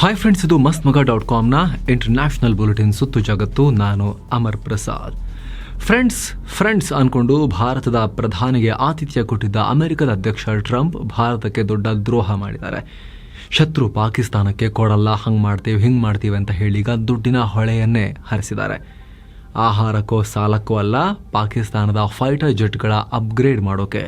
Hi friends ಇದು ಮಸ್ತ್ ಮಗ ಡಾಟ್ ಕಾಮ್ನ ಇಂಟರ್ನ್ಯಾಷನಲ್ ಬುಲೆಟಿನ್ ಸುತ್ತು ಜಗತ್ತು. ನಾನು ಅಮರ್ ಪ್ರಸಾದ್. ಫ್ರೆಂಡ್ಸ್ ಫ್ರೆಂಡ್ಸ್ ಅಂದ್ಕೊಂಡು ಭಾರತದ ಪ್ರಧಾನಿಗೆ ಆತಿಥ್ಯ ಕೊಟ್ಟಿದ್ದ ಅಮೆರಿಕದ ಅಧ್ಯಕ್ಷ ಟ್ರಂಪ್ ಭಾರತಕ್ಕೆ ದೊಡ್ಡ ದ್ರೋಹ ಮಾಡಿದ್ದಾರೆ. ಶತ್ರು ಪಾಕಿಸ್ತಾನಕ್ಕೆ ಕೊಡಲ್ಲ, ಹಂಗೆ ಮಾಡ್ತೀವಿ, ಹಿಂಗೆ ಮಾಡ್ತೀವಿ ಅಂತ ಹೇಳಿ ಈಗ ದುಡ್ಡಿನ ಹೊಳೆಯನ್ನೇ ಹರಿಸಿದ್ದಾರೆ. ಆಹಾರಕ್ಕೋ ಸಾಲಕ್ಕೋ ಅಲ್ಲ, ಪಾಕಿಸ್ತಾನದ ಫೈಟರ್ ಜೆಟ್ಗಳ ಅಪ್ಗ್ರೇಡ್ ಮಾಡೋಕೆ.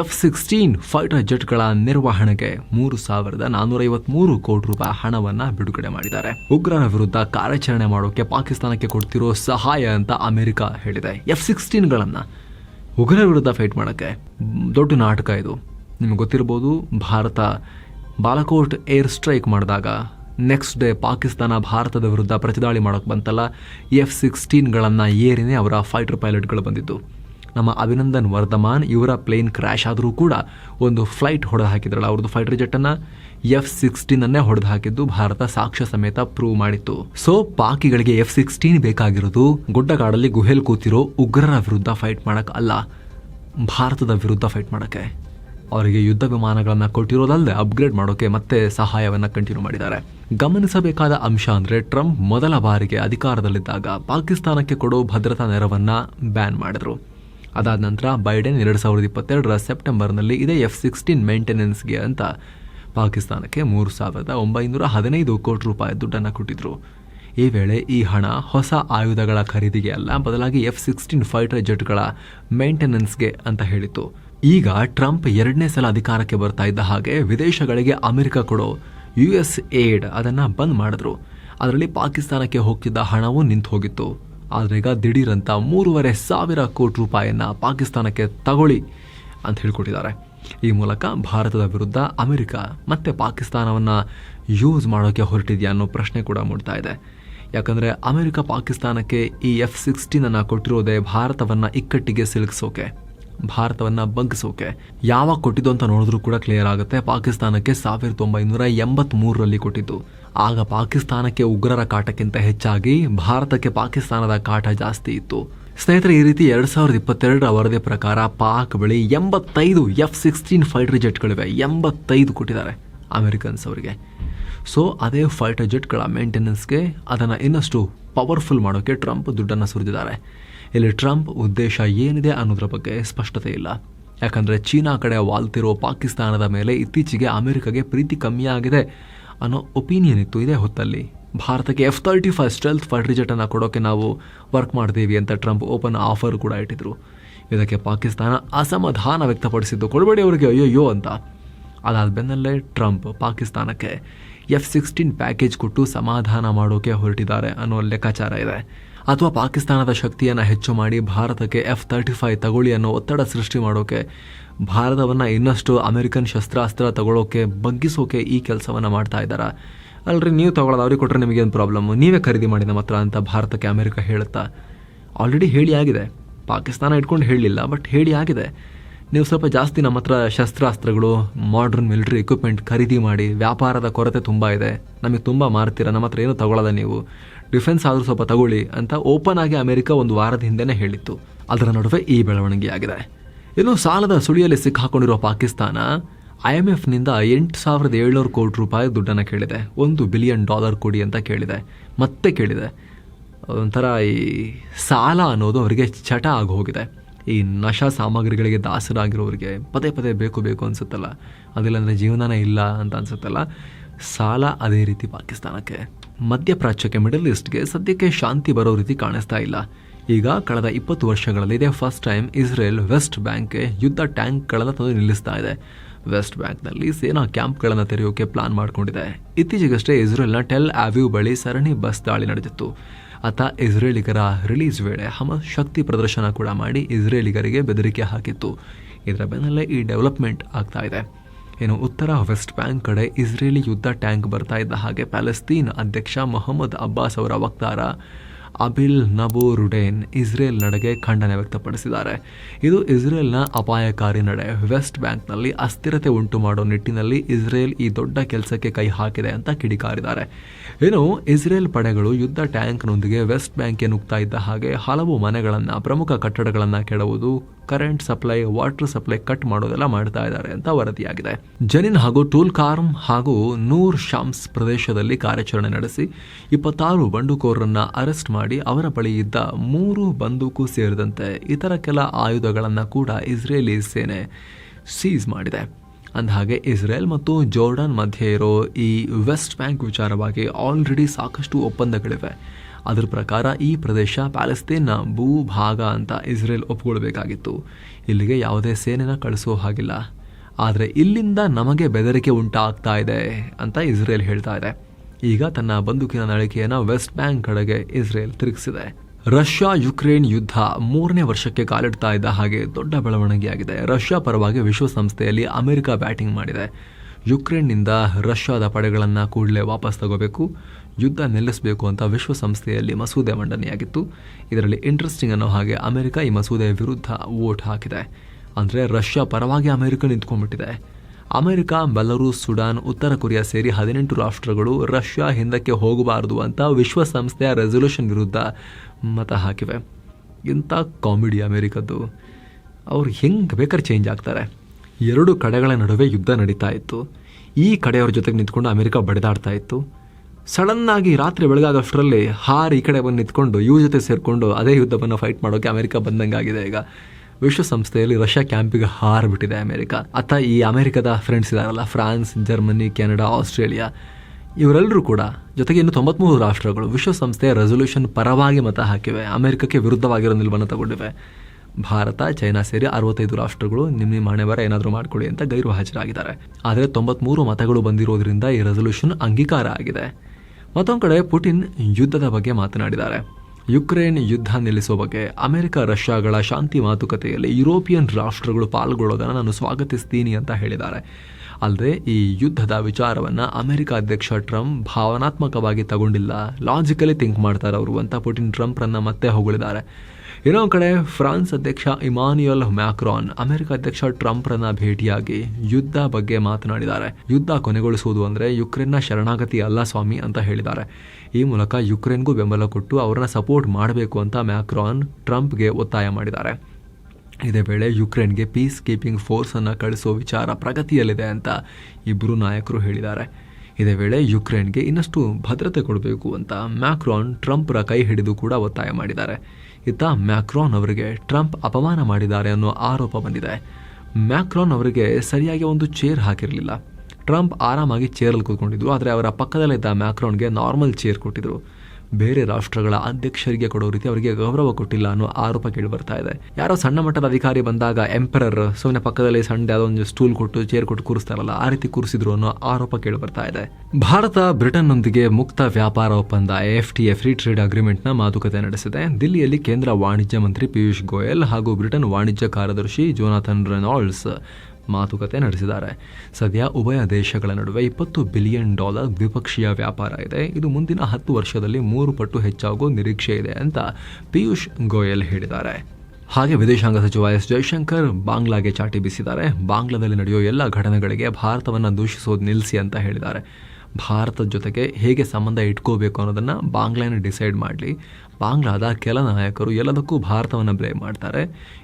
ಎಫ್ ಸಿಕ್ಸ್ಟೀನ್ ಫೈಟರ್ ಜೆಟ್ಗಳ ನಿರ್ವಹಣೆಗೆ ಮೂರು ಸಾವಿರದ ನಾನ್ನೂರೈವತ್ಮೂರು ಕೋಟಿ ರೂಪಾಯಿ ಹಣವನ್ನು ಬಿಡುಗಡೆ ಮಾಡಿದ್ದಾರೆ. ಉಗ್ರರ ವಿರುದ್ಧ ಕಾರ್ಯಾಚರಣೆ ಮಾಡೋಕೆ ಪಾಕಿಸ್ತಾನಕ್ಕೆ ಕೊಡ್ತಿರೋ ಸಹಾಯ ಅಂತ ಅಮೆರಿಕ ಹೇಳಿದೆ. ಎಫ್ ಸಿಕ್ಸ್ಟೀನ್ಗಳನ್ನು ಉಗ್ರರ ವಿರುದ್ಧ ಫೈಟ್ ಮಾಡೋಕ್ಕೆ. ದೊಡ್ಡ ನಾಟಕ ಇದು. ನಿಮ್ಗೆ ಗೊತ್ತಿರ್ಬೋದು, ಭಾರತ ಬಾಲಕೋಟ್ ಏರ್ ಸ್ಟ್ರೈಕ್ ಮಾಡಿದಾಗ ನೆಕ್ಸ್ಟ್ ಡೇ ಪಾಕಿಸ್ತಾನ ಭಾರತದ ವಿರುದ್ಧ ಪ್ರತಿದಾಳಿ ಮಾಡೋಕೆ ಬಂತಲ್ಲ ಎಫ್ ಸಿಕ್ಸ್ಟೀನ್ಗಳನ್ನು ಏರಿನೇ ಅವರ ಫೈಟರ್ ಪೈಲಟ್ಗಳು ಬಂದಿದ್ದು. ನಮ್ಮ ಅಭಿನಂದನ್ ವರ್ಧಮಾನ್, ಇವರ ಪ್ಲೇನ್ ಕ್ರ್ಯಾಶ್ ಆದರೂ ಕೂಡ ಒಂದು ಫ್ಲೈಟ್ ಹೊಡೆದು ಹಾಕಿದ್ರಲ್ಲ ಅವ್ರದ್ದು ಫೈಟರ್ ಜೆಟ್ಟನ್ನು? ಎಫ್ ಸಿಕ್ಸ್ಟೀನನ್ನೇ ಹೊಡೆದು ಹಾಕಿದ್ದು ಭಾರತ ಸಾಕ್ಷ್ಯ ಸಮೇತ ಪ್ರೂವ್ ಮಾಡಿತ್ತು. ಸೊ ಪಾಕಿಗಳಿಗೆ ಎಫ್ ಸಿಕ್ಸ್ಟೀನ್ ಬೇಕಾಗಿರೋದು, ಗುಡ್ಡಗಾಡಲ್ಲಿ ಗುಹೆಲ್ ಕೂತಿರೋ ಉಗ್ರರ ವಿರುದ್ಧ ಫೈಟ್ ಮಾಡೋಕ್ಕಲ್ಲ ಭಾರತದ ವಿರುದ್ಧ ಫೈಟ್ ಮಾಡೋಕ್ಕೆ. ಅವರಿಗೆ ಯುದ್ಧ ವಿಮಾನಗಳನ್ನು ಕೊಟ್ಟಿರೋದಲ್ಲದೆ ಅಪ್ಗ್ರೇಡ್ ಮಾಡೋಕೆ ಮತ್ತೆ ಸಹಾಯವನ್ನು ಕಂಟಿನ್ಯೂ ಮಾಡಿದ್ದಾರೆ. ಗಮನಿಸಬೇಕಾದ ಅಂಶ ಅಂದರೆ ಟ್ರಂಪ್ ಮೊದಲ ಬಾರಿಗೆ ಅಧಿಕಾರದಲ್ಲಿದ್ದಾಗ ಪಾಕಿಸ್ತಾನಕ್ಕೆ ಕೊಡೋ ಭದ್ರತಾ ನೆರವನ್ನ ಬ್ಯಾನ್ ಮಾಡಿದ್ರು. ಅದಾದ ನಂತರ ಬೈಡೆನ್ ಎರಡು ಸಾವಿರದ ಇಪ್ಪತ್ತೆರಡರ ಸೆಪ್ಟೆಂಬರ್ನಲ್ಲಿ ಇದೇ ಎಫ್ ಸಿಕ್ಸ್ಟೀನ್ ಮೇಂಟೆನೆನ್ಸ್ಗೆ ಅಂತ ಪಾಕಿಸ್ತಾನಕ್ಕೆ ಮೂರು ಸಾವಿರದ ಒಂಬೈನೂರ ಹದಿನೈದು ಕೋಟಿ ರೂಪಾಯಿ ದುಡ್ಡನ್ನು ಕೊಟ್ಟಿದ್ರು. ಈ ವೇಳೆ ಈ ಹಣ ಹೊಸ ಆಯುಧಗಳ ಖರೀದಿಗೆ ಅಲ್ಲ, ಬದಲಾಗಿ ಎಫ್ ಸಿಕ್ಸ್ಟೀನ್ ಫೈಟರ್ ಜೆಟ್ಗಳ ಮೇಂಟೆನೆನ್ಸ್ಗೆ ಅಂತ ಹೇಳಿತ್ತು. ಈಗ ಟ್ರಂಪ್ ಎರಡನೇ ಸಲ ಅಧಿಕಾರಕ್ಕೆ ಬರ್ತಾ ಇದ್ದ ಹಾಗೆ ವಿದೇಶಗಳಿಗೆ ಅಮೆರಿಕ ಕೊಡೋ ಯು ಎಸ್ ಏಡ್ ಅದನ್ನು ಬಂದ್ ಮಾಡಿದ್ರು. ಅದರಲ್ಲಿ ಪಾಕಿಸ್ತಾನಕ್ಕೆ ಹೋಗ್ತಿದ್ದ ಹಣವೂ ನಿಂತು ಹೋಗಿತ್ತು. ಆದರೆ ಈಗ ದಿಢೀರಂತ ಮೂರುವರೆ ಸಾವಿರ ಕೋಟಿ ರೂಪಾಯಿಯನ್ನು ಪಾಕಿಸ್ತಾನಕ್ಕೆ ತಗೊಳ್ಳಿ ಅಂತ ಹೇಳ್ಕೊಟ್ಟಿದ್ದಾರೆ. ಈ ಮೂಲಕ ಭಾರತದ ವಿರುದ್ಧ ಅಮೆರಿಕ ಮತ್ತೆ ಪಾಕಿಸ್ತಾನವನ್ನು ಯೂಸ್ ಮಾಡೋಕ್ಕೆ ಹೊರಟಿದೆಯಾ ಅನ್ನೋ ಪ್ರಶ್ನೆ ಕೂಡ ಮೂಡ್ತಾ ಇದೆ. ಯಾಕಂದರೆ ಅಮೆರಿಕ ಪಾಕಿಸ್ತಾನಕ್ಕೆ ಈ ಎಫ್ ಸಿಕ್ಸ್ಟೀನನ್ನು ಕೊಟ್ಟಿರೋದೇ ಭಾರತವನ್ನು ಇಕ್ಕಟ್ಟಿಗೆ ಸಿಲುಕಿಸೋಕೆ. ಭಾರತವನ್ನು ಬಗ್ಗಿಸೋಕೆ ಯಾವಾಗ ಕೊಟ್ಟಿದ್ದು ಅಂತ ನೋಡಿದ್ರು ಕೂಡ ಕ್ಲಿಯರ್ ಆಗುತ್ತೆ. ಪಾಕಿಸ್ತಾನಕ್ಕೆ ಸಾವಿರದ ಒಂಬೈನೂರ ಎಂಬತ್ಮೂರರಲ್ಲಿ ಕೊಟ್ಟಿದ್ದು. ಆಗ ಪಾಕಿಸ್ತಾನಕ್ಕೆ ಉಗ್ರರ ಕಾಟಕ್ಕಿಂತ ಹೆಚ್ಚಾಗಿ ಭಾರತಕ್ಕೆ ಪಾಕಿಸ್ತಾನದ ಕಾಟ ಜಾಸ್ತಿ ಇತ್ತು. ಸ್ನೇಹಿತರೆ, ಈ ರೀತಿ ಎರಡ್ ಸಾವಿರದ ಇಪ್ಪತ್ತೆರಡರ ವರದಿ ಪ್ರಕಾರ ಪಾಕ್ ಬಳಿ ಎಂಬತ್ತೈದು ಎಫ್ ಸಿಕ್ಸ್ಟೀನ್ ಫೈಟರ್ ಜೆಟ್ಗಳಿವೆ ಎಂಬತ್ತೈದು ಕೊಟ್ಟಿದ್ದಾರೆ ಅಮೆರಿಕನ್ಸ್ ಅವರಿಗೆ. ಸೊ ಅದೇ ಫೈಟರ್ ಜೆಟ್ಗಳ ಮೇಂಟೆನೆನ್ಸ್ಗೆ ಅದನ್ನು ಇನ್ನಷ್ಟು ಪವರ್ಫುಲ್ ಮಾಡೋಕ್ಕೆ ಟ್ರಂಪ್ ದುಡ್ಡನ್ನು ಸುರಿದಿದ್ದಾರೆ. ಇಲ್ಲಿ ಟ್ರಂಪ್ ಉದ್ದೇಶ ಏನಿದೆ ಅನ್ನೋದ್ರ ಬಗ್ಗೆ ಸ್ಪಷ್ಟತೆ ಇಲ್ಲ. ಯಾಕಂದರೆ ಚೀನಾ ಕಡೆ ವಾಲ್ತಿರೋ ಪಾಕಿಸ್ತಾನದ ಮೇಲೆ ಇತ್ತೀಚೆಗೆ ಅಮೆರಿಕಗೆ ಪ್ರೀತಿ ಕಮ್ಮಿಯಾಗಿದೆ ಅನ್ನೋ ಒಪಿನಿಯನ್ ಇತ್ತು ಇದೇ ಹೊತ್ತಲ್ಲಿ. ಭಾರತಕ್ಕೆ F thirty five stealth fighter ಜೆಟನ್ನು ಕೊಡೋಕ್ಕೆ ನಾವು ವರ್ಕ್ ಮಾಡ್ತೀವಿ ಅಂತ ಟ್ರಂಪ್ ಓಪನ್ ಆಫರ್ ಕೂಡ ಇಟ್ಟಿದ್ರು. ಇದಕ್ಕೆ ಪಾಕಿಸ್ತಾನ ಅಸಮಾಧಾನ ವ್ಯಕ್ತಪಡಿಸಿದ್ದು, ಕೊಡಬೇಡಿ ಅವರಿಗೆ, ಅಯ್ಯೋಯ್ಯೋ ಅಂತ. ಅದಾದ ಬೆನ್ನಲ್ಲೇ ಟ್ರಂಪ್ ಪಾಕಿಸ್ತಾನಕ್ಕೆ ಎಫ್ ಸಿಕ್ಸ್ಟೀನ್ ಪ್ಯಾಕೇಜ್ ಕೊಟ್ಟು ಸಮಾಧಾನ ಮಾಡೋಕೆ ಹೊರಟಿದ್ದಾರೆ ಅನ್ನೋ ಲೆಕ್ಕಾಚಾರ ಇದೆ. ಅಥವಾ ಪಾಕಿಸ್ತಾನದ ಶಕ್ತಿಯನ್ನು ಹೆಚ್ಚು ಮಾಡಿ ಭಾರತಕ್ಕೆ ಎಫ್ ತರ್ಟಿ ಫೈವ್ ತಗೊಳ್ಳಿ ಅನ್ನೋ ಒತ್ತಡ ಸೃಷ್ಟಿ ಮಾಡೋಕೆ, ಭಾರತವನ್ನು ಇನ್ನಷ್ಟು ಅಮೆರಿಕನ್ ಶಸ್ತ್ರಾಸ್ತ್ರ ತಗೊಳ್ಳೋಕೆ ಬಗ್ಗಿಸೋಕೆ ಈ ಕೆಲಸವನ್ನು ಮಾಡ್ತಾ ಇದ್ದಾರೆ? ಅಲ್ರಿ, ನೀವು ತಗೊಳ್ಳೋದು ಅವ್ರಿಗೆ ಕೊಟ್ಟರೆ ನಿಮಗೇನು ಪ್ರಾಬ್ಲಮ್ಮು ನೀವೇ ಖರೀದಿ ಮಾಡಿ ನಮ್ಮ ಹತ್ರ ಅಂತ ಭಾರತಕ್ಕೆ ಅಮೆರಿಕ ಹೇಳುತ್ತಾ? ಆಲ್ರೆಡಿ ಹೇಳಿ ಆಗಿದೆ. ಪಾಕಿಸ್ತಾನ ಇಟ್ಕೊಂಡು ಹೇಳಲಿಲ್ಲ ಬಟ್ ಹೇಳಿ ಆಗಿದೆ. ನೀವು ಸ್ವಲ್ಪ ಜಾಸ್ತಿ ನಮ್ಮ ಹತ್ರ ಶಸ್ತ್ರಾಸ್ತ್ರಗಳು ಮಾಡ್ರನ್ ಮಿಲಿಟರಿ ಎಕ್ವಿಪ್ಮೆಂಟ್ ಖರೀದಿ ಮಾಡಿ ವ್ಯಾಪಾರದ ಕೊರತೆ ತುಂಬ ಇದೆ. ನಮಗೆ ತುಂಬ ಮಾರ್ತೀರ, ನಮ್ಮ ಹತ್ರ ಏನು ತಗೊಳ್ಳೋದ ನೀವು. ಡಿಫೆನ್ಸ್ ಆದರೂ ಸ್ವಲ್ಪ ತಗೊಳ್ಳಿ ಅಂತ ಓಪನ್ ಆಗಿ ಅಮೆರಿಕ ಒಂದು ವಾರದ ಹಿಂದೆನೇ ಹೇಳಿತ್ತು. ಅದರ ನಡುವೆ ಈ ಬೆಳವಣಿಗೆಯಾಗಿದೆ. ಇನ್ನು ಸಾಲದ ಸುಳಿಯಲ್ಲಿ ಸಿಕ್ಕಾಕೊಂಡಿರುವ ಪಾಕಿಸ್ತಾನ, ಐ ಎಂ ಎಫ್ನಿಂದ ಎಂಟು ಸಾವಿರದ ಏಳ್ನೂರು ಕೋಟಿ ರೂಪಾಯಿ ದುಡ್ಡನ್ನು ಕೇಳಿದೆ. ಒಂದು ಬಿಲಿಯನ್ ಡಾಲರ್ ಕೊಡಿ ಅಂತ ಕೇಳಿದೆ. ಮತ್ತೆ ಕೇಳಿದೆ. ಒಂಥರ ಈ ಸಾಲ ಅನ್ನೋದು ಅವರಿಗೆ ಚಟ ಆಗಿ ಹೋಗಿದೆ. ಈ ನಶಾ ಸಾಮಗ್ರಿಗಳಿಗೆ ದಾಸರಾಗಿರೋರಿಗೆ ಪದೇ ಪದೇ ಬೇಕು ಬೇಕು ಅನಿಸುತ್ತಲ್ಲ. ಅದಿಲ್ಲಂದರೆ ಜೀವನನೇ ಇಲ್ಲ ಅಂತ ಅನಿಸುತ್ತಲ್ಲ. ಸಾಲ ಅದೇ ರೀತಿ ಪಾಕಿಸ್ತಾನಕ್ಕೆ. ಮಧ್ಯಪ್ರಾಚ್ಯಕ್ಕೆ ಮಿಡಲ್ ಈಸ್ಟ್ಗೆ ಸದ್ಯಕ್ಕೆ ಶಾಂತಿ ಬರೋ ರೀತಿ ಕಾಣಿಸ್ತಾ ಇಲ್ಲ. ಈಗ ಕಳೆದ ಇಪ್ಪತ್ತು ವರ್ಷಗಳಲ್ಲಿ ಇದೇ ಫಸ್ಟ್ ಟೈಮ್ ಇಸ್ರೇಲ್ ವೆಸ್ಟ್ ಬ್ಯಾಂಕ್ಗೆ ಯುದ್ಧ ಟ್ಯಾಂಕ್ಗಳನ್ನು ತಂದು ನಿಲ್ಲಿಸ್ತಾ ಇದೆ. ವೆಸ್ಟ್ ಬ್ಯಾಂಕ್ನಲ್ಲಿ ಸೇನಾ ಕ್ಯಾಂಪ್ಗಳನ್ನು ತೆರೆಯೋಕೆ ಪ್ಲಾನ್ ಮಾಡಿಕೊಂಡಿದೆ. ಇತ್ತೀಚೆಗಷ್ಟೇ ಇಸ್ರೇಲ್ನ ಟೆಲ್ ಆವ್ಯೂ ಬಳಿ ಸರಣಿ ಬಸ್ ದಾಳಿ ನಡೆದಿತ್ತು. ಆತ ಇಸ್ರೇಲಿಗರ ರಿಲೀಸ್ ವೇಳೆ ಹಮ ಶಕ್ತಿ ಪ್ರದರ್ಶನ ಕೂಡ ಮಾಡಿ ಇಸ್ರೇಲಿಗರಿಗೆ ಬೆದರಿಕೆ ಹಾಕಿತ್ತು. ಇದರ ಬೆನ್ನಲ್ಲೇ ಈ ಡೆವಲಪ್ಮೆಂಟ್ ಆಗ್ತಾ ಇದೆ. ಇನ್ನು ಉತ್ತರ ವೆಸ್ಟ್ ಬ್ಯಾಂಕ್ ಕಡೆ ಇಸ್ರೇಲಿ ಯುದ್ಧ ಟ್ಯಾಂಕ್ ಬರ್ತಾ ಇದ್ದ ಹಾಗೆ ಪ್ಯಾಲೆಸ್ತೀನ್ ಅಧ್ಯಕ್ಷ ಮೊಹಮ್ಮದ್ ಅಬ್ಬಾಸ್ ಅವರ ವಕ್ತಾರ ಅಬಿಲ್ ನಬೋ ರುಡೇನ್ ಇಸ್ರೇಲ್ ನಡೆಗೆ ಖಂಡನೆ ವ್ಯಕ್ತಪಡಿಸಿದ್ದಾರೆ. ಇದು ಇಸ್ರೇಲ್ನ ಅಪಾಯಕಾರಿ ನಡೆ. ವೆಸ್ಟ್ ಬ್ಯಾಂಕ್ನಲ್ಲಿ ಅಸ್ಥಿರತೆ ಉಂಟು ಮಾಡೋ ನಿಟ್ಟಿನಲ್ಲಿ ಇಸ್ರೇಲ್ ಈ ದೊಡ್ಡ ಕೆಲಸಕ್ಕೆ ಕೈ ಹಾಕಿದೆ ಅಂತ ಕಿಡಿಕಾರಿದ್ದಾರೆ. ಇನ್ನು ಇಸ್ರೇಲ್ ಪಡೆಗಳು ಯುದ್ಧ ಟ್ಯಾಂಕ್ನೊಂದಿಗೆ ವೆಸ್ಟ್ ಬ್ಯಾಂಕ್ಗೆ ನುಗ್ತಾ ಇದ್ದ ಹಾಗೆ ಹಲವು ಮನೆಗಳನ್ನು, ಪ್ರಮುಖ ಕಟ್ಟಡಗಳನ್ನು ಕೆಡುವುದು, current supply, water supply cut ಮಾಡೋದೆಲ್ಲ ಮಾಡ್ತಾ ಇದ್ದಾರೆ ಅಂತ ವರದಿಯಾಗಿದೆ. ಜನಿನ್ ಹಾಗೂ ಟೂಲ್ಕಾರ್ಮ್ ಹಾಗೂ ನೂರ್ ಶಾಮ್ಸ್ ಪ್ರದೇಶದಲ್ಲಿ ಕಾರ್ಯಾಚರಣೆ ನಡೆಸಿ ಇಪ್ಪತ್ತಾರು ಬಂಡುಕೋರರನ್ನ ಅರೆಸ್ಟ್ ಮಾಡಿ ಅವರ ಬಳಿ ಇದ್ದ ಮೂರು ಬಂದೂಕು ಸೇರಿದಂತೆ ಇತರ ಕೆಲ ಆಯುಧಗಳನ್ನು ಕೂಡ ಇಸ್ರೇಲಿ ಸೇನೆ ಸೀಸ್ ಮಾಡಿದೆ. ಅಂದಹಾಗೆ ಇಸ್ರೇಲ್ ಮತ್ತು ಜೋರ್ಡನ್ ಮಧ್ಯೆ ಇರೋ ಈ ವೆಸ್ಟ್ ಬ್ಯಾಂಕ್ ವಿಚಾರವಾಗಿ ಆಲ್ರೆಡಿ ಸಾಕಷ್ಟು ಒಪ್ಪಂದಗಳಿವೆ. ಅದರ ಪ್ರಕಾರ ಈ ಪ್ರದೇಶ ಪ್ಯಾಲೆಸ್ತೇನ್ನ ಭೂಭಾಗ ಅಂತ ಇಸ್ರೇಲ್ ಒಪ್ಕೊಳ್ಬೇಕಾಗಿತ್ತು. ಇಲ್ಲಿಗೆ ಯಾವುದೇ ಸೇನೆನ ಕಳಿಸೋ ಹಾಗಿಲ್ಲ. ಆದರೆ ಇಲ್ಲಿಂದ ನಮಗೆ ಬೆದರಿಕೆ ಉಂಟಾಗ್ತಾ ಇದೆ ಅಂತ ಇಸ್ರೇಲ್ ಹೇಳ್ತಾ ಇದೆ. ಈಗ ತನ್ನ ಬಂದೂಕಿನ ನಳಿಕೆಯನ್ನು ವೆಸ್ಟ್ ಬ್ಯಾಂಕ್ ಕಡೆಗೆ ಇಸ್ರೇಲ್ ತಿರುಗಿಸಿದೆ. ರಷ್ಯಾ ಯುಕ್ರೇನ್ ಯುದ್ಧ ಮೂರನೇ ವರ್ಷಕ್ಕೆ ಕಾಲಿಡ್ತಾ ಇದ್ದ ಹಾಗೆ ದೊಡ್ಡ ಬೆಳವಣಿಗೆಯಾಗಿದೆ. ರಷ್ಯಾ ಪರವಾಗಿ ವಿಶ್ವಸಂಸ್ಥೆಯಲ್ಲಿ ಅಮೆರಿಕ ಬ್ಯಾಟಿಂಗ್ ಮಾಡಿದೆ. ಯುಕ್ರೇನ್ನಿಂದ ರಷ್ಯಾದ ಪಡೆಗಳನ್ನು ಕೂಡಲೇ ವಾಪಸ್ ತಗೋಬೇಕು, ಯುದ್ಧ ನಿಲ್ಲಿಸಬೇಕು ಅಂತ ವಿಶ್ವಸಂಸ್ಥೆಯಲ್ಲಿ ಮಸೂದೆ ಮಂಡನೆಯಾಗಿತ್ತು. ಇದರಲ್ಲಿ ಇಂಟ್ರೆಸ್ಟಿಂಗ್ ಅನ್ನೋ ಹಾಗೆ ಅಮೆರಿಕ ಈ ಮಸೂದೆಯ ವಿರುದ್ಧ ವೋಟ್ ಹಾಕಿದೆ. ಅಂದರೆ ರಷ್ಯಾ ಪರವಾಗಿ ಅಮೆರಿಕ ನಿಂತ್ಕೊಂಡ್ಬಿಟ್ಟಿದೆ. ಅಮೆರಿಕ, ಬೆಲರೂಸ್, ಸುಡಾನ್, ಉತ್ತರ ಕೊರಿಯಾ ಸೇರಿ ಹದಿನೆಂಟು ರಾಷ್ಟ್ರಗಳು ರಷ್ಯಾ ಹಿಂದಕ್ಕೆ ಹೋಗಬಾರದು ಅಂತ ವಿಶ್ವಸಂಸ್ಥೆಯ ರೆಸೊಲ್ಯೂಷನ್ ವಿರುದ್ಧ ಮತ ಹಾಕಿವೆ. ಇಂಥ ಕಾಮಿಡಿ ಅಮೆರಿಕದ್ದು. ಅವ್ರು ಹೆಂಗೆ ಬೇಕಾದ್ರೆ ಚೇಂಜ್ ಆಗ್ತಾರೆ. ಎರಡು ಕಡೆಗಳ ನಡುವೆ ಯುದ್ಧ ನಡೀತಾ ಇತ್ತು. ಈ ಕಡೆಯವ್ರ ಜೊತೆಗೆ ನಿಂತ್ಕೊಂಡು ಅಮೆರಿಕ ಬಡಿದಾಡ್ತಾ ಇತ್ತು. ಸಡನ್ನಾಗಿ ರಾತ್ರಿ ಬೆಳಗಾಗಷ್ಟರಲ್ಲಿ ಹಾರಿ ಈ ಕಡೆ ಬಂದು ನಿಂತ್ಕೊಂಡು, ಇವ್ರ ಜೊತೆ ಸೇರಿಕೊಂಡು ಅದೇ ಯುದ್ಧವನ್ನು ಫೈಟ್ ಮಾಡೋಕ್ಕೆ ಅಮೆರಿಕ ಬಂದಂಗಾಗಿದೆ ಈಗ. ವಿಶ್ವಸಂಸ್ಥೆಯಲ್ಲಿ ರಷ್ಯಾ ಕ್ಯಾಂಪಿಗೆ ಹಾರಿಬಿಟ್ಟಿದೆ ಅಮೆರಿಕ. ಅತ್ತ ಈ ಅಮೆರಿಕದ ಫ್ರೆಂಡ್ಸ್ ಇದಾರಲ್ಲ, ಫ್ರಾನ್ಸ್, ಜರ್ಮನಿ, ಕೆನಡಾ, ಆಸ್ಟ್ರೇಲಿಯಾ. ಇವರೆಲ್ಲರೂ ಕೂಡ ಜೊತೆಗೆ ಇನ್ನು ತೊಂಬತ್ಮೂರು ರಾಷ್ಟ್ರಗಳು ವಿಶ್ವಸಂಸ್ಥೆಯ ರೆಸೊಲ್ಯೂಷನ್ ಪರವಾಗಿ ಮತ ಹಾಕಿವೆ, ಅಮೆರಿಕಕ್ಕೆ ವಿರುದ್ಧವಾಗಿರೋ ನಿಲುವನ್ನು ತಗೊಂಡಿವೆ. ಭಾರತ, ಚೈನಾ ಸೇರಿ ಅರವತ್ತೈದು ರಾಷ್ಟ್ರಗಳು ನಿಮ್ಮ ನಿಮ್ಮ ಬರ ಏನಾದರೂ ಮಾಡ್ಕೊಳ್ಳಿ ಅಂತ ಗೈರು ಹಾಜರಾಗಿದ್ದಾರೆ. ಆದರೆ ತೊಂಬತ್ಮೂರು ಮತಗಳು ಬಂದಿರೋದ್ರಿಂದ ಈ ರೆಸೊಲ್ಯೂಷನ್ ಅಂಗೀಕಾರ ಆಗಿದೆ. ಮತ್ತೊಂದು ಕಡೆ ಪುಟಿನ್ ಯುದ್ಧದ ಬಗ್ಗೆ ಮಾತನಾಡಿದ್ದಾರೆ. ಯುಕ್ರೇನ್ ಯುದ್ಧ ನಿಲ್ಲಿಸುವ ಬಗ್ಗೆ ಅಮೆರಿಕ, ರಷ್ಯಾಗಳ ಶಾಂತಿ ಮಾತುಕತೆಯಲ್ಲಿ ಯುರೋಪಿಯನ್ ರಾಷ್ಟ್ರಗಳು ಪಾಲ್ಗೊಳ್ಳೋದನ್ನು ನಾನು ಸ್ವಾಗತಿಸ್ತೀನಿ ಅಂತ ಹೇಳಿದ್ದಾರೆ. ಅಲ್ಲದೆ ಈ ಯುದ್ಧದ ವಿಚಾರವನ್ನು ಅಮೆರಿಕ ಅಧ್ಯಕ್ಷ ಟ್ರಂಪ್ ಭಾವನಾತ್ಮಕವಾಗಿ ತಗೊಂಡಿಲ್ಲ. ಲಾಜಿಕಲಿ ಥಿಂಕ್ ಮಾಡ್ತಾರೆ ಅವರು ಅಂತ ಪುಟಿನ್ ಟ್ರಂಪ್ರನ್ನು ಮತ್ತೆ ಹೊಗಳಿದ್ದಾರೆ. ಇನ್ನೊಂದು ಕಡೆ ಫ್ರಾನ್ಸ್ ಅಧ್ಯಕ್ಷ ಇಮಾನ್ಯುಯಲ್ ಮ್ಯಾಕ್ರಾನ್ ಅಮೆರಿಕ ಅಧ್ಯಕ್ಷ ಟ್ರಂಪ್ರನ್ನ ಭೇಟಿಯಾಗಿ ಯುದ್ಧ ಬಗ್ಗೆ ಮಾತನಾಡಿದ್ದಾರೆ. ಯುದ್ಧ ಕೊನೆಗೊಳಿಸುವುದು ಅಂದರೆ ಯುಕ್ರೇನ್ನ ಶರಣಾಗತಿ ಅಲ್ಲ ಸ್ವಾಮಿ ಅಂತ ಹೇಳಿದ್ದಾರೆ. ಈ ಮೂಲಕ ಯುಕ್ರೇನ್ಗೂ ಬೆಂಬಲ ಕೊಟ್ಟು ಅವರನ್ನ ಸಪೋರ್ಟ್ ಮಾಡಬೇಕು ಅಂತ ಮ್ಯಾಕ್ರಾನ್ ಟ್ರಂಪ್ಗೆ ಒತ್ತಾಯ ಮಾಡಿದ್ದಾರೆ. ಇದೇ ವೇಳೆ ಯುಕ್ರೇನ್ಗೆ ಪೀಸ್ ಕೀಪಿಂಗ್ ಫೋರ್ಸನ್ನು ಕಳಿಸೋ ವಿಚಾರ ಪ್ರಗತಿಯಲ್ಲಿದೆ ಅಂತ ಇಬ್ಬರು ನಾಯಕರು ಹೇಳಿದ್ದಾರೆ. ಇದೇ ವೇಳೆ ಯುಕ್ರೇನ್ಗೆ ಇನ್ನಷ್ಟು ಭದ್ರತೆ ಕೊಡಬೇಕು ಅಂತ ಮ್ಯಾಕ್ರಾನ್ ಟ್ರಂಪ್ರ ಕೈ ಹಿಡಿದು ಕೂಡ ಒತ್ತಾಯ ಮಾಡಿದ್ದಾರೆ. ಇತ್ತ ಮ್ಯಾಕ್ರಾನ್ ಅವರಿಗೆ ಟ್ರಂಪ್ ಅಪಮಾನ ಮಾಡಿದ್ದಾರೆ ಅನ್ನೋ ಆರೋಪ ಬಂದಿದೆ. ಮ್ಯಾಕ್ರಾನ್ ಅವರಿಗೆ ಸರಿಯಾಗಿ ಒಂದು ಚೇರ್ ಹಾಕಿರಲಿಲ್ಲ. ಟ್ರಂಪ್ ಆರಾಮಾಗಿ ಚೇರಲ್ಲಿ ಕೂತ್ಕೊಂಡಿದ್ರು, ಆದರೆ ಅವರ ಪಕ್ಕದಲ್ಲಿದ್ದ ಮ್ಯಾಕ್ರಾನ್ಗೆ ನಾರ್ಮಲ್ ಚೇರ್ ಕೊಟ್ಟಿದ್ರು. ಬೇರೆ ರಾಷ್ಟ್ರಗಳ ಅಧ್ಯಕ್ಷರಿಗೆ ಕೊಡೋ ರೀತಿ ಅವರಿಗೆ ಗೌರವ ಕೊಟ್ಟಿಲ್ಲ ಅನ್ನೋ ಆರೋಪ ಕೇಳಿ ಬರ್ತಾ ಇದೆ. ಯಾರೋ ಸಣ್ಣ ಮಟ್ಟದ ಅಧಿಕಾರಿ ಬಂದಾಗ ಎಂಪರರ್ ಸುಮ್ಮನೆ ಪಕ್ಕದಲ್ಲಿ ಸಣ್ಣ ಯಾವುದೋ ಒಂದು ಸ್ಟೂಲ್ ಕೊಟ್ಟು ಚೇರ್ ಕೊಟ್ಟು ಕೂರಿಸ್ತಾರಲ್ಲ, ಆ ರೀತಿ ಕೂರಿಸಿದ್ರು ಅನ್ನೋ ಆರೋಪ ಕೇಳಿ ಬರ್ತಾ ಇದೆ. ಭಾರತ ಬ್ರಿಟನ್ನೊಂದಿಗೆ ಮುಕ್ತ ವ್ಯಾಪಾರ ಒಪ್ಪಂದ F T A free trade ಅಗ್ರಿಮೆಂಟ್ನ ಮಾತುಕತೆ ನಡೆಸಿದೆ. ದಿಲ್ಲಿಯಲ್ಲಿ ಕೇಂದ್ರ ವಾಣಿಜ್ಯ ಮಂತ್ರಿ ಪಿಯೂಷ್ ಗೋಯಲ್ ಹಾಗೂ ಬ್ರಿಟನ್ ವಾಣಿಜ್ಯ ಕಾರ್ಯದರ್ಶಿ ಜೋನಾಥನ್ ರೆನಾಲ್ಡ್ಸ್ ಮಾತುಕತೆ ನಡೆಸಿದ್ದಾರೆ. ಸದ್ಯ ಉಭಯ ದೇಶಗಳ ನಡುವೆ ಇಪ್ಪತ್ತು ಬಿಲಿಯನ್ ಡಾಲರ್ ದ್ವಿಪಕ್ಷೀಯ ವ್ಯಾಪಾರ ಇದೆ. ಇದು ಮುಂದಿನ ಹತ್ತು ವರ್ಷದಲ್ಲಿ ಮೂರು ಪಟ್ಟು ಹೆಚ್ಚಾಗುವ ನಿರೀಕ್ಷೆ ಇದೆ ಅಂತ ಪಿಯೂಷ್ ಗೋಯಲ್ ಹೇಳಿದ್ದಾರೆ. ಹಾಗೆ ವಿದೇಶಾಂಗ ಸಚಿವ ಎಸ್ ಜೈಶಂಕರ್ ಬಾಂಗ್ಲಾಗೆ ಚಾಟಿ ಬೀಸಿದ್ದಾರೆ. ಬಾಂಗ್ಲಾದಲ್ಲಿ ನಡೆಯೋ ಎಲ್ಲ ಘಟನೆಗಳಿಗೆ ಭಾರತವನ್ನು ದೂಷಿಸೋದು ನಿಲ್ಲಿಸಿ ಅಂತ ಹೇಳಿದ್ದಾರೆ. ಭಾರತದ ಜೊತೆಗೆ ಹೇಗೆ ಸಂಬಂಧ ಇಟ್ಕೋಬೇಕು ಅನ್ನೋದನ್ನು ಬಾಂಗ್ಲಾನ ಡಿಸೈಡ್ ಮಾಡಲಿ. ಬಾಂಗ್ಲಾದ ಕೆಲ ನಾಯಕರು ಎಲ್ಲದಕ್ಕೂ ಭಾರತವನ್ನು ಬ್ಲೇಮ್ ಮಾಡ್ತಾರೆ.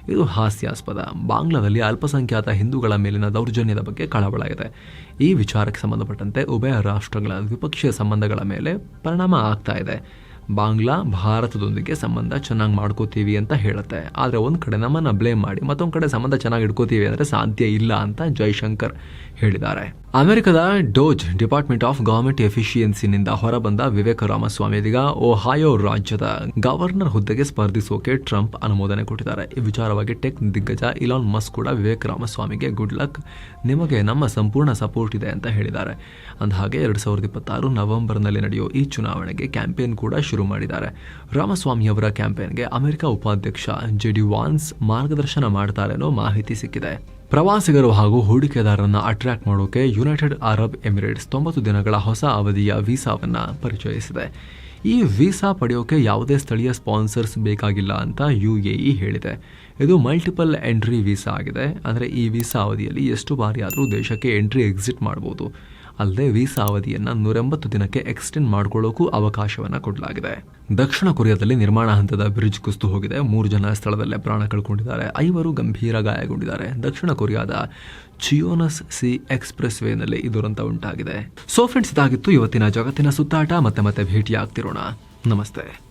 ಇದು ಹಾಸ್ಯಾಸ್ಪದ. ಬಾಂಗ್ಲಾದಲ್ಲಿ ಅಲ್ಪಸಂಖ್ಯಾತ ಹಿಂದೂಗಳ ಮೇಲಿನ ದೌರ್ಜನ್ಯದ ಬಗ್ಗೆ ಕಳವಳ ಇದೆ ಈ ವಿಚಾರಕ್ಕೆ ಸಂಬಂಧಪಟ್ಟಂತೆ ಉಭಯ ರಾಷ್ಟ್ರಗಳ ದ್ವಿಪಕ್ಷೀಯ ಸಂಬಂಧಗಳ ಮೇಲೆ ಪರಿಣಾಮ ಆಗ್ತಾ ಇದೆ. ಬಾಂಗ್ಲಾ ಭಾರತದೊಂದಿಗೆ ಸಂಬಂಧ ಚೆನ್ನಾಗಿ ಮಾಡ್ಕೋತೀವಿ ಅಂತ ಹೇಳುತ್ತೆ. ಆದರೆ ಒಂದು ಕಡೆ ನಮ್ಮನ್ನು ಬ್ಲೇಮ್ ಮಾಡಿ ಮತ್ತೊಂದು ಕಡೆ ಸಂಬಂಧ ಚೆನ್ನಾಗಿ ಇಟ್ಕೋತೀವಿ ಅಂದರೆ ಸಾಧ್ಯ ಇಲ್ಲ ಅಂತ ಜೈಶಂಕರ್. ಹೇಳಿದ್ದಾರೆ. ಅಮೆರಿಕದ ಡೋಜ್, ಡಿಪಾರ್ಟ್ಮೆಂಟ್ ಆಫ್ ಗವರ್ಮೆಂಟ್ ಎಫಿಷಿಯನ್ಸಿನಿಂದ ಹೊರಬಂದ ವಿವೇಕ ರಾಮಸ್ವಾಮಿ ಇದೀಗ ಒಹಾಯೋ ರಾಜ್ಯದ ಗವರ್ನರ್ ಹುದ್ದೆಗೆ ಸ್ಪರ್ಧಿಸೋಕೆ ಟ್ರಂಪ್ ಅನುಮೋದನೆ ಕೊಟ್ಟಿದ್ದಾರೆ. ಈ ವಿಚಾರವಾಗಿ ಟೆಕ್ ದಿಗ್ಗಜ ಇಲಾನ್ ಮಸ್ಕ್ ಕೂಡ ವಿವೇಕ ರಾಮಸ್ವಾಮಿಗೆ ಗುಡ್ ಲಕ್, ನಿಮಗೆ ನಮ್ಮ ಸಂಪೂರ್ಣ ಸಪೋರ್ಟ್ ಇದೆ ಅಂತ ಹೇಳಿದ್ದಾರೆ. ಅಂದಹಾಗೆ, ಎರಡು ಸಾವಿರದ ಇಪ್ಪತ್ತಾರು ನವೆಂಬರ್ನಲ್ಲಿ ನಡೆಯುವ ಈ ಚುನಾವಣೆಗೆ ಕ್ಯಾಂಪೇನ್ ಕೂಡ ಶುರು ಮಾಡಿದ್ದಾರೆ. ರಾಮಸ್ವಾಮಿ ಅವರ ಕ್ಯಾಂಪೇನ್ಗೆ ಅಮೆರಿಕ ಉಪಾಧ್ಯಕ್ಷ ಜೆಡಿ ವಾನ್ಸ್ ಮಾರ್ಗದರ್ಶನ ಮಾಡ್ತಾರೆ ಮಾಹಿತಿ ಸಿಕ್ಕಿದೆ. ಪ್ರವಾಸಿಗರು ಹಾಗೂ ಹೂಡಿಕೆದಾರರನ್ನು ಅಟ್ರಾಕ್ಟ್ ಮಾಡೋಕೆ ಯುನೈಟೆಡ್ ಅರಬ್ ಎಮಿರೇಟ್ಸ್ ತೊಂಬತ್ತು ದಿನಗಳ ಹೊಸ ಅವಧಿಯ ವೀಸಾವನ್ನು ಪರಿಚಯಿಸಿದೆ. ಈ ವೀಸಾ ಪಡೆಯೋಕೆ ಯಾವುದೇ ಸ್ಥಳೀಯ ಸ್ಪಾನ್ಸರ್ಸ್ ಬೇಕಾಗಿಲ್ಲ ಅಂತ ಯು ಎ ಇ ಹೇಳಿದೆ. ಇದು ಮಲ್ಟಿಪಲ್ ಎಂಟ್ರಿ ವೀಸಾ ಆಗಿದೆ. ಅಂದರೆ ಈ ವೀಸಾ ಅವಧಿಯಲ್ಲಿ ಎಷ್ಟು ಬಾರಿ ಆದರೂ ದೇಶಕ್ಕೆ ಎಂಟ್ರಿ ಎಕ್ಸಿಟ್ ಮಾಡ್ಬೋದು. ಅಲ್ಲದೆ ವೀಸಾ ಅವಧಿಯನ್ನು ನೂರೆಂಬತ್ತು ದಿನಕ್ಕೆ ಎಕ್ಸ್ಟೆಂಡ್ ಮಾಡಿಕೊಳ್ಳೋಕ್ಕೂ ಅವಕಾಶವನ್ನು ಕೊಡಲಾಗಿದೆ. ದಕ್ಷಿಣ ಕೊರಿಯಾದಲ್ಲಿ ನಿರ್ಮಾಣ ಹಂತದ ಬ್ರಿಡ್ಜ್ ಕುಸಿದು ಹೋಗಿದೆ. ಮೂರು ಜನ ಸ್ಥಳದಲ್ಲೇ ಪ್ರಾಣ ಕಳ್ಕೊಂಡಿದ್ದಾರೆ. ಐವರು ಗಂಭೀರ ಗಾಯಗೊಂಡಿದ್ದಾರೆ. ದಕ್ಷಿಣ ಕೊರಿಯಾದ ಚಿಯೋನಸ್ ಸಿ ಎಕ್ಸ್ಪ್ರೆಸ್ ವೇನಲ್ಲಿ ಈ ದುರಂತ ಉಂಟಾಗಿದೆ. ಸೊ ಫ್ರೆಂಡ್ಸ್ ಇದಾಗಿತ್ತು ಇವತ್ತಿನ ಜಗತ್ತಿನ ಸುತ್ತಾಟ. ಮತ್ತೆ ಮತ್ತೆ ಭೇಟಿಯಾಗ್ತಿರೋಣ. ನಮಸ್ತೆ.